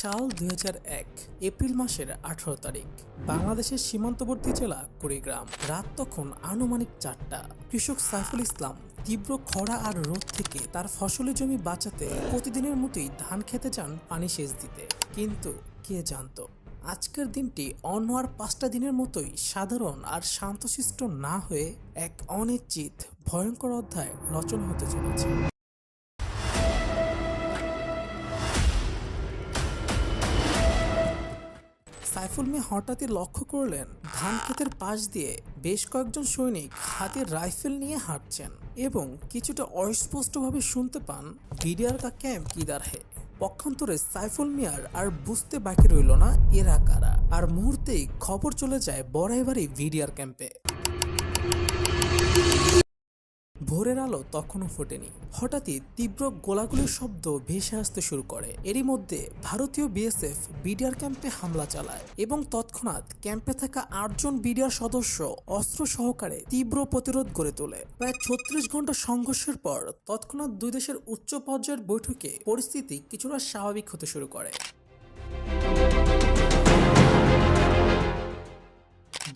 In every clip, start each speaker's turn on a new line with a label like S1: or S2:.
S1: সাল দুই হাজার এক, এপ্রিল মাসের আঠারো তারিখ। বাংলাদেশের সীমান্তবর্তী জেলা কুড়িগ্রাম। রাত তখন আনুমানিক চারটা। কৃষক সাইফুল ইসলাম তীব্র খরা আর রোদ থেকে তার ফসলের জমি বাঁচাতে প্রতিদিনের মতোই ধান খেতে চান পানি সেচ দিতে। কিন্তু কে জানতো? আজকের দিনটি অন্য আর পাঁচটা দিনের মতোই সাধারণ আর শান্তশিষ্ট না হয়ে এক অনিশ্চিত, ভয়ঙ্কর অধ্যায় রচনা হতে চলেছে। সাইফুল মিয়া হঠাৎই লক্ষ্য করলেন ধান ক্ষেতের পাশ দিয়ে বেশ কয়েকজন সৈনিক হাতে রাইফেল নিয়ে হাঁটছেন এবং কিছুটা অস্পষ্টভাবে শুনতে পান বিডিআর কা ক্যাম্প কিদার হে? পক্ষান্তরে সাইফুল মিয়ার আর বুঝতে বাকি রইল না এরা কারা। আর মুহূর্তেই খবর চলে যায় বড়াইবাড়ি ভিডিআর ক্যাম্পে। ভোরের আলো তখনও ফোটেনি। হঠাৎই তীব্র গোলাগুলির শব্দ ভেসে আসতে শুরু করে। এরই মধ্যে ভারতীয় বিএসএফ বিডিআর ক্যাম্পে হামলা চালায় এবং তৎক্ষণাৎ ক্যাম্পে থাকা আটজন বিডিআর সদস্য অস্ত্র সহকারে তীব্র প্রতিরোধ গড়ে তোলে। প্রায় ছত্রিশ ঘণ্টা সংঘর্ষের পর তৎক্ষণাৎ দুই দেশের উচ্চ পর্যায়ের বৈঠকে পরিস্থিতি কিছুটা স্বাভাবিক হতে শুরু করে।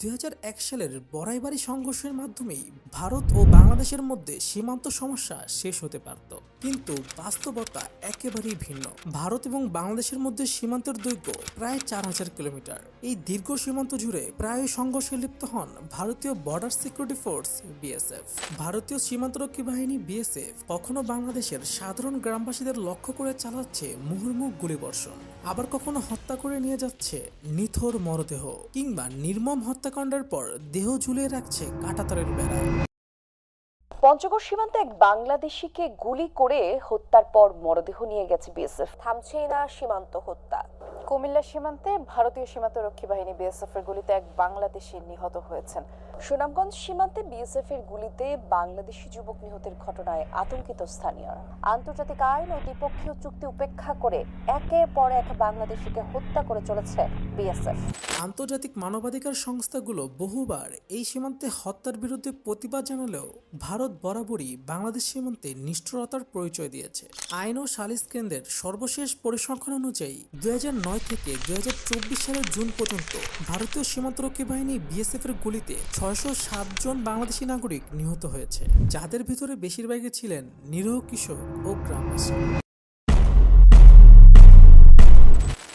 S1: দুই হাজার এক সালের বড়াইবাড়ি সংঘর্ষের মাধ্যমেই ভারত ও বাংলাদেশের মধ্যে সীমান্ত সমস্যা শেষ হতে পারত। কিন্তু বাস্তবতা একেবারেই ভিন্ন। ভারত এবং বাংলাদেশের মধ্যে সীমান্তের দৈর্ঘ্য প্রায় চার হাজার কিলোমিটার। এই দীর্ঘ সীমান্ত জুড়ে প্রায় সংঘর্ষে লিপ্ত হন ভারতীয় বর্ডার সিকিউরিটি ফোর্স বিএসএফ ভারতীয় সীমান্তরক্ষী বাহিনী বিএসএফ কখনো বাংলাদেশের সাধারণ গ্রামবাসীদের লক্ষ্য করে চালাচ্ছে মুহুর্মুখ গুলিবর্ষণ। আবার কখনো হত্যা করে নিয়ে যাচ্ছে নিথর মরদেহ কিংবা নির্মম হত্যাকাণ্ডের পর দেহ ঝুলিয়ে রাখছে কাটাতারের বেড়ায়।
S2: পঞ্চগড় সীমান্তে এক বাংলাদেশিকে গুলি করে হত্যার পর মরদেহ নিয়ে গেছে বিএসএফ। থামছেই না সীমান্ত হত্যা।
S3: কুমিল্লা সীমান্তে ভারতীয় সীমান্ত রক্ষী বাহিনী বিএসএফ এর গুলিতে এক বাংলাদেশি নিহত হয়েছেন।
S2: সুনামগঞ্জ সীমান্তে বিএসএফ এর গুলিতে বাংলাদেশি যুবক নিহতের ঘটনায় আতঙ্কিত স্থানীয়রা। আন্তর্জাতিক আইন ও দ্বিপক্ষীয় চুক্তি উপেক্ষা করে একের পর এক বাংলাদেশিকে হত্যা করে চলেছে বিএসএফ।
S1: আন্তর্জাতিক মানবাধিকার সংস্থাগুলো বহুবার এই সীমান্তে হত্যার বিরুদ্ধে প্রতিবাদ জানালেও ভারত বরাবরই বাংলাদেশ সীমান্তে নিষ্ঠুরতার পরিচয় দিয়েছে। আইন ও সালিস কেন্দ্রের সর্বশেষ পরিসংখ্যান অনুযায়ী দুই হাজার নয় থেকে দুই হাজার চব্বিশ সালের জুন পর্যন্ত ভারতীয় সীমান্তরক্ষী বাহিনী বিএসএফ এর গুলিতে ছয়শো সাত জন বাংলাদেশি নাগরিক নিহত হয়েছে, যাদের ভিতরে বেশিরভাগই ছিলেন নিরীহ কিশোর ও গ্রামবাসী।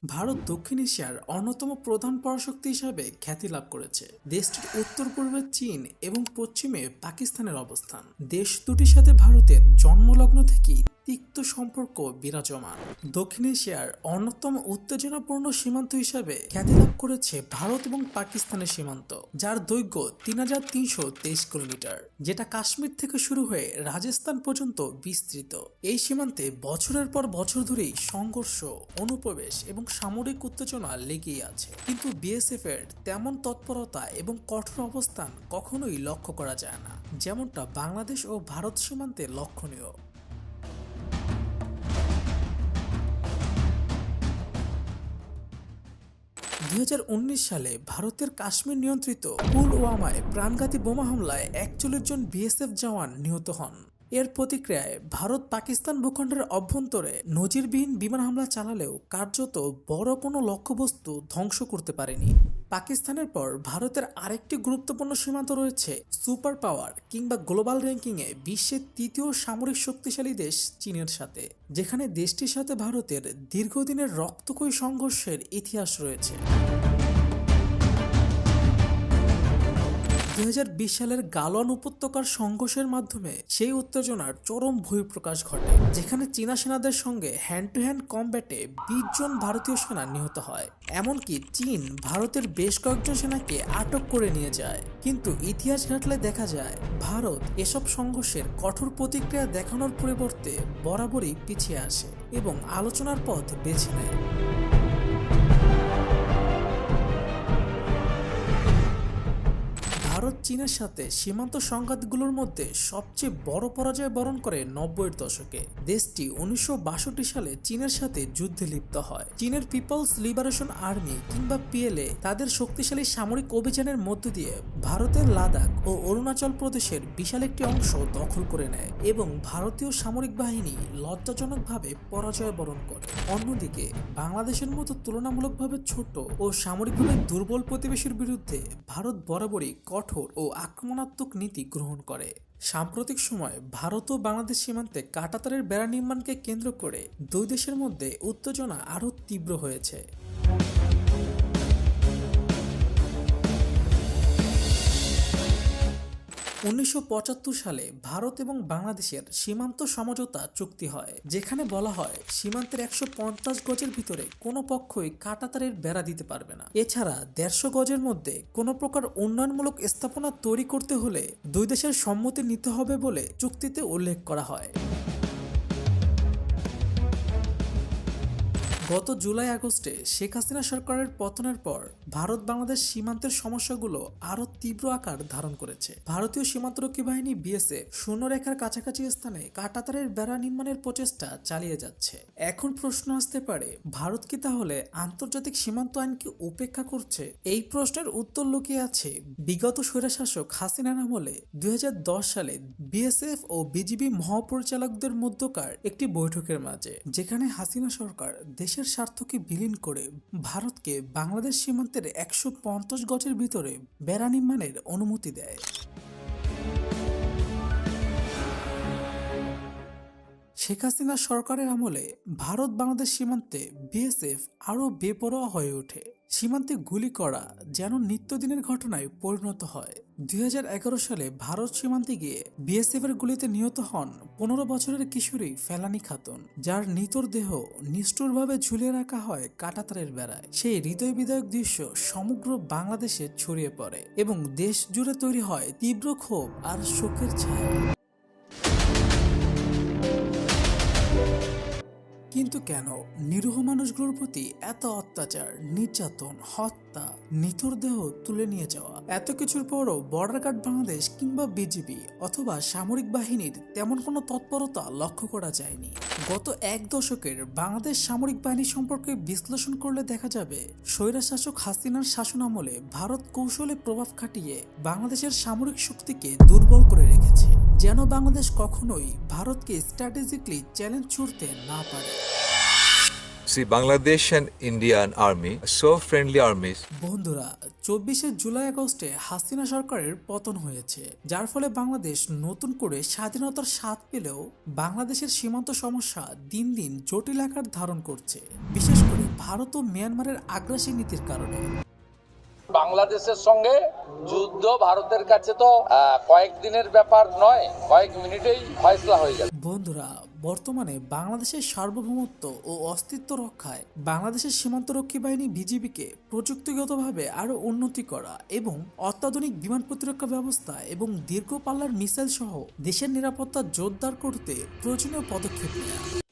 S1: ভারত দক্ষিণ এশিয়ার অন্যতম প্রধান পরাশক্তি হিসাবে খ্যাতি লাভ করেছে। দেশটির উত্তর পূর্বে চীন এবং পশ্চিমে পাকিস্তানের অবস্থান। দেশ দুটির সাথে ভারতের জন্মলগ্ন থেকেই তিক্ত সম্পর্ক বিরাজমান। দক্ষিণ এশিয়ার অন্যতম উত্তেজনাপূর্ণ সীমান্ত হিসাবে খ্যাতি লাভ করেছে ভারত এবং পাকিস্তানের সীমান্ত, যার দৈর্ঘ্য তিন হাজার তিনশো তেইশ কিলোমিটার, যেটা কাশ্মীর থেকে শুরু হয়ে রাজস্থান পর্যন্ত বিস্তৃত। এই সীমান্তে বছরের পর বছর ধরেই সংঘর্ষ, অনুপ্রবেশ এবং সামরিক উত্তেজনা লেগেই আছে। কিন্তু বিএসএফ এর তেমন তৎপরতা এবং কঠোর অবস্থান কখনোই লক্ষ্য করা যায় না। যেমনটা বাংলাদেশ ও ভারত সীমান্তে লক্ষণীয়। দুই হাজার উনিশ সালে ভারতের কাশ্মীর নিয়ন্ত্রিত পুলওয়ামায় প্রাণঘাতী বোমা হামলায় একচল্লিশ জন বিএসএফ জওয়ান নিহত হন। এর প্রতিক্রিয়ায় ভারত পাকিস্তান ভূখণ্ডের অভ্যন্তরে নজিরবিহীন বিমান হামলা চালালেও কার্যত বড় কোনো লক্ষ্যবস্তু ধ্বংস করতে পারেনি। পাকিস্তানের পর ভারতের আরেকটি গুরুত্বপূর্ণ সীমান্ত রয়েছে সুপার পাওয়ার কিংবা গ্লোবাল র্যাঙ্কিংয়ে বিশ্বের তৃতীয় সামরিক শক্তিশালী দেশ চীনের সাথে, যেখানে দেশটির সাথে ভারতের দীর্ঘদিনের রক্তক্ষয়ী সংঘর্ষের ইতিহাস রয়েছে। দু হাজার বিশ সালের গালওয়ান উপত্যকার সংঘর্ষের মাধ্যমে সেই উত্তেজনার চরম বহিঃপ্রকাশ ঘটে, যেখানে চীনা সেনাদের সঙ্গে হ্যান্ড টু হ্যান্ড কম্ব্যাটে বিশ জন ভারতীয় সেনা নিহত হয়। এমনকি চীন ভারতের বেশ কয়েকজন সেনাকে আটক করে নিয়ে যায়। কিন্তু ইতিহাস ঘাটলে দেখা যায়, ভারত এসব সংঘর্ষের কঠোর প্রতিক্রিয়া দেখানোর পরিবর্তে বরাবরই পিছিয়ে আসে এবং আলোচনার পথ বেছে নেয়। ভারত চীনের সাথে সীমান্ত সংঘাতগুলোর মধ্যে সবচেয়ে বড় পরাজয় বরণ করে নব্বইয়ের দশকে। দেশটি উনিশশো বাষট্টি সালে চীনের সাথে যুদ্ধে লিপ্ত হয়। চীনের পিপলস লিবারেশন আর্মি কিংবা পিএলএ তাদের শক্তিশালী সামরিক অভিযানের মধ্য দিয়ে ভারতের লাদাখ ও অরুণাচল প্রদেশের বিশাল একটি অংশ দখল করে নেয় এবং ভারতীয় সামরিক বাহিনী লজ্জাজনকভাবে পরাজয় বরণ করে। অন্যদিকে, বাংলাদেশের মতো তুলনামূলকভাবে ছোট ও সামরিকভাবে দুর্বল প্রতিবেশীর বিরুদ্ধে ভারত বরাবরই কঠোর ও আক্রমণাত্মক নীতি গ্রহণ করে। সাম্প্রতিক সময়ে ভারত ও বাংলাদেশ সীমান্তে কাটাতারের বেড়া নির্মাণকে কেন্দ্র করে দুই দেশের মধ্যে উত্তেজনা আরও তীব্র হয়েছে। উনিশশো পঁচাত্তর সালে ভারত এবং বাংলাদেশের সীমান্ত সমঝোতা চুক্তি হয়, যেখানে বলা হয় সীমান্তের একশো পঞ্চাশ গজের ভিতরে কোনো পক্ষই কাটাতারের বেড়া দিতে পারবে না। এছাড়া দেড়শো গজের মধ্যে কোনো প্রকার উন্নয়নমূলক স্থাপনা তৈরি করতে হলে দুই দেশের সম্মতি নিতে হবে বলে চুক্তিতে উল্লেখ করা হয়। গত জুলাই আগস্টে শেখ হাসিনা সরকারের পতনের পর ভারত বাংলাদেশ সীমান্তের সমস্যাগুলো আরও তীব্র আকার ধারণ করেছে। ভারতীয় সীমান্তরক্ষী বাহিনী বিএসএফ শূন্যরেখার কাছাকাছি স্থানে কাটাতারের বেড়া নির্মাণের প্রচেষ্টা চালিয়ে যাচ্ছে। এখন প্রশ্ন আসতে পারে, ভারত কি তাহলে আন্তর্জাতিক সীমান্ত আইনকে উপেক্ষা করছে? এই প্রশ্নের উত্তর লুকিয়ে আছে বিগত স্বৈরশাসক হাসিনার আমলে দুই হাজার দশ সালে বিএসএফ ও বিজিবি মহাপরিচালকদের মধ্যকার একটি বৈঠকের মাঝে, যেখানে হাসিনা সরকার দেশের স্বার্থকে বিলীন করে ভারতকে বাংলাদেশ সীমান্তের একশো পঞ্চাশ গজের ভিতরে বেড়া নির্মাণের অনুমতি দেয়। শেখ হাসিনা সরকারের আমলে ভারত বাংলাদেশ সীমান্তে বিএসএফ আরও বেপরোয়া হয়ে ওঠে। সীমান্তে গুলি করা যেন নিত্যদিনের ঘটনায় পরিণত হয়। দুই হাজার এগারো সালে ভারত সীমান্তে গিয়ে বিএসএফ এর গুলিতে নিহত হন পনেরো বছরের কিশোরী ফেলানি খাতুন, যার নিতর দেহ নিষ্ঠুরভাবে ঝুলিয়ে রাখা হয় কাটাতারের বেড়ায়। সেই হৃদয় বিদায়ক দৃশ্য সমগ্র বাংলাদেশে ছড়িয়ে পড়ে এবং দেশ জুড়ে তৈরি হয় তীব্র ক্ষোভ আর শোকের ছায়া। কিন্তু কেন নিরীহ মানুষগুলোর প্রতি এত অত্যাচার, নির্যাতন, হত্যা, নিথর দেহ তুলে নিয়ে যাওয়া? এত কিছুর পরও বর্ডার গার্ড বাংলাদেশ কিংবা বিজিবি অথবা সামরিক বাহিনীর তেমন কোনো তৎপরতা লক্ষ্য করা যায়নি। গত এক দশকের বাংলাদেশ সামরিক বাহিনী সম্পর্কে বিশ্লেষণ করলে দেখা যাবে স্বৈরাশাসক হাসিনার শাসনামলে ভারত কৌশলে প্রভাব খাটিয়ে বাংলাদেশের সামরিক শক্তিকে দুর্বল করে রেখেছে। যেন বাংলাদেশ কখনোই ভারতকে স্ট্র্যাটেজিকলি চ্যালেঞ্জ ছুড়তে না পারে।
S4: See, Bangladesh and Indian army, so friendly armies,
S1: বন্ধুরা চব্বিশে জুলাই আগস্টে হাসিনা সরকারের পতন হয়েছে যার ফলে বাংলাদেশ নতুন করে স্বাধীনতার স্বাদ পেলেও বাংলাদেশের সীমান্ত সমস্যা দিন দিন জটিল আকার ধারণ করছে বিশেষ করে ভারত ও মিয়ানমারের আগ্রাসী নীতির কারণে।
S5: বাংলাদেশের সঙ্গে যুদ্ধ ভারতের কাছে তো কয়েকদিনের ব্যাপার নয়, কয়েক মিনিটেই ফয়সলা হয়ে যাবে।
S1: বন্ধুরা, বর্তমানে বাংলাদেশের সার্বভৌমত্ব ও অস্তিত্ব রক্ষায় বাংলাদেশের সীমান্তরক্ষী বাহিনী বিজিবিকে প্রযুক্তিগতভাবে আরও উন্নতি করা এবং অত্যাধুনিক বিমান প্রতিরক্ষা ব্যবস্থা এবং দীর্ঘ পাল্লার মিসাইল সহ দেশের নিরাপত্তা জোরদার করতে প্রয়োজনীয় পদক্ষেপ নেওয়া